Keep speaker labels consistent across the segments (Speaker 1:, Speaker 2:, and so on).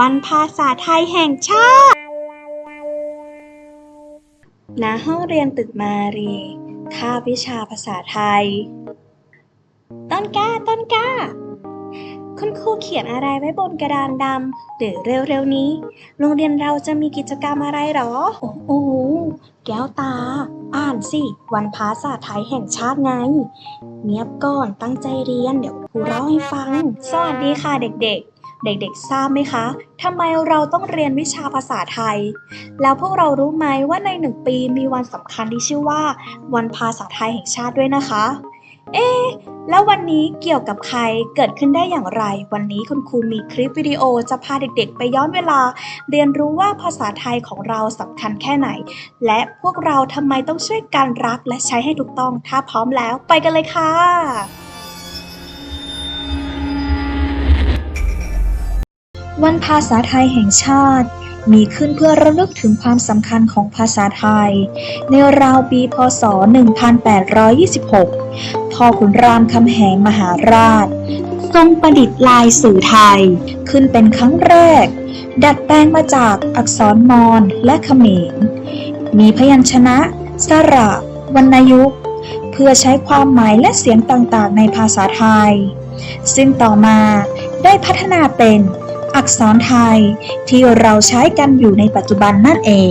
Speaker 1: วันภาษาไทยแห่งชาติณห้องเรียนตึกมารีคาบวิชาภาษาไทย ต้นกล้า ต้นกล้า คุณครูเขียนอะไรไว้บนกระดานดำหรือเร็วๆนี้ โรงเรียนเราจะมีกิจกรรมอะไรหรอ โอ้โหแก้วตา อ่านสิ วันภาษาไทยแห่งชาติไง เนียบก่อนตั้งใจเรียนเดี๋ยวครูเล่าให้ฟัง สวัสดีค่ะเด็กๆ เด็กๆ ทราบไหมคะ ทำไมเราต้องเรียนวิชาภาษาไทย แล้วพวกเรารู้ไหมว่าในหนึ่งปีมีวันสำคัญที่ชื่อว่า วันภาษาไทยแห่งชาติด้วยนะคะ เอ๊ะแล้ววันนี้เกี่ยวกับใครเกิดขึ้นได้อย่างไร วันนี้คุณครูมีคลิปวิดีโอจะพาเด็กๆ ไปย้อนเวลา เรียนรู้ว่าภาษาไทยของเราสำคัญแค่ไหน และพวกเราทำไมต้องช่วยกันรักและใช้ให้ถูกต้อง ถ้าพร้อมแล้วไปกันเลยค่ะ วันภาษาไทยแห่งชาติ มีขึ้นเพื่อระลึกถึงความสำคัญของภาษาไทย ในราวปีพศ 1826 พ่อขุนรามคำแหงมหาราช ทรงประดิษฐ์ลายสื่อไทย ขึ้นเป็นครั้งแรก ดัดแปลงมาจากอักษรมอญและเขมร มีพยัญชนะ สระ วรรณยุกต์เพื่อใช้ความหมายและเสียงต่างๆ ในภาษาไทย ซึ่งต่อมาได้พัฒนาเป็น อักษรไทยที่เราใช้กันอยู่ในปัจจุบันนั่นเอง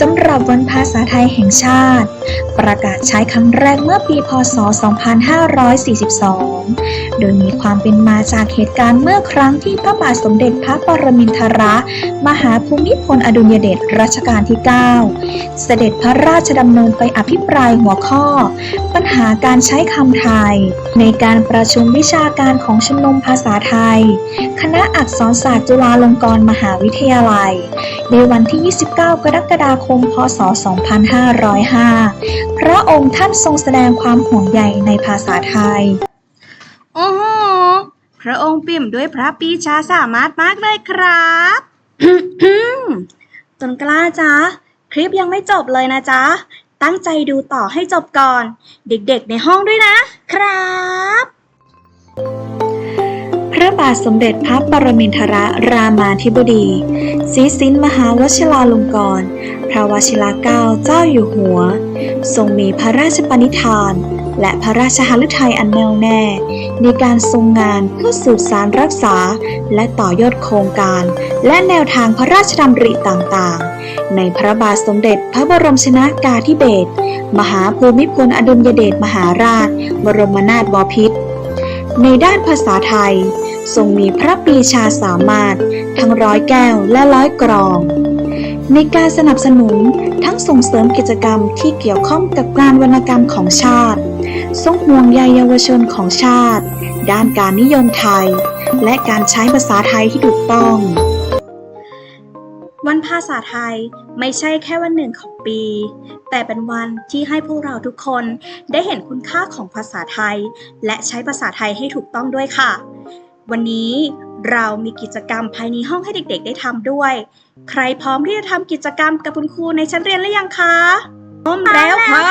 Speaker 1: สำหรับวันภาษาไทยแห่งชาติ ประกาศใช้ครั้งแรกเมื่อปี พศ 2542 โดยมีความเป็นมาจากเหตุการณ์เมื่อครั้งที่พระบาทสมเด็จพระปรมินทรมหาภูมิพลอดุลยเดชรัชกาลที่ 9 เสด็จพระราชดำเนินไปอภิปรายหัวข้อ ปัญหาการใช้คำไทย ในการประชุมวิชาการของชมรมภาษาไทย คณะอักษรศาสตร์จุฬาลงกรณ์มหาวิทยาลัย ในวันที่ 29 กรกฎาคมพศ 2505 พระองค์ท่านทรงแสดงความห่วงใยในภาษาไทย โอ้โห พระองค์เปี่ยมด้วยพระปรีชาสามารถมากเลยครับต้นกล้าจ๊ะคลิปยังไม่จบเลยนะจ๊ะ ตั้งใจดูต่อให้จบก่อน เด็กๆในห้องด้วยนะครับพระ บาทสมเด็จพระปรมินทรรามาธิบดีศรีสินมหาวชิราลงกรณ์พระวชิรเกล้าเจ้าอยู่หัว ทรงมีพระราชปณิธาน และพระราชหฤทัยอันแน่วแน่ ในการทรงงานเพื่อสืบสารรักษา และต่อยอดโครงการ และแนวทางพระราชดำริต่างๆ ในพระบาทสมเด็จพระบรมชนากาธิเบศรมหาภูมิพลอดุลยเดชมหาราช บรมนาถบพิตรในด้านภาษาไทย ทรงมีพระปีชาสามารถ ทั้งร้อยแก้วและร้อยกรอง ในการสนับสนุนทั้งส่งเสริมกิจกรรมที่เกี่ยวข้องกับการวรรณกรรมของชาติ ทรงห่วงใยเยาวชนของชาติ ด้านการนิยมไทย และการใช้ภาษาไทยที่ถูกต้อง วันภาษาไทยไม่ใช่แค่วันหนึ่งของปี แต่เป็นวันที่ให้พวกเราทุกคนได้เห็นคุณค่าของภาษาไทย และใช้ภาษาไทยให้ถูกต้องด้วยค่ะ วันนี้เรามีกิจกรรมภายในห้องให้เด็กๆ ได้ทำด้วย ใครพร้อมที่จะทำกิจกรรมกับคุณครูในชั้นเรียนหรือยังคะพร้อมแล้วค่ะ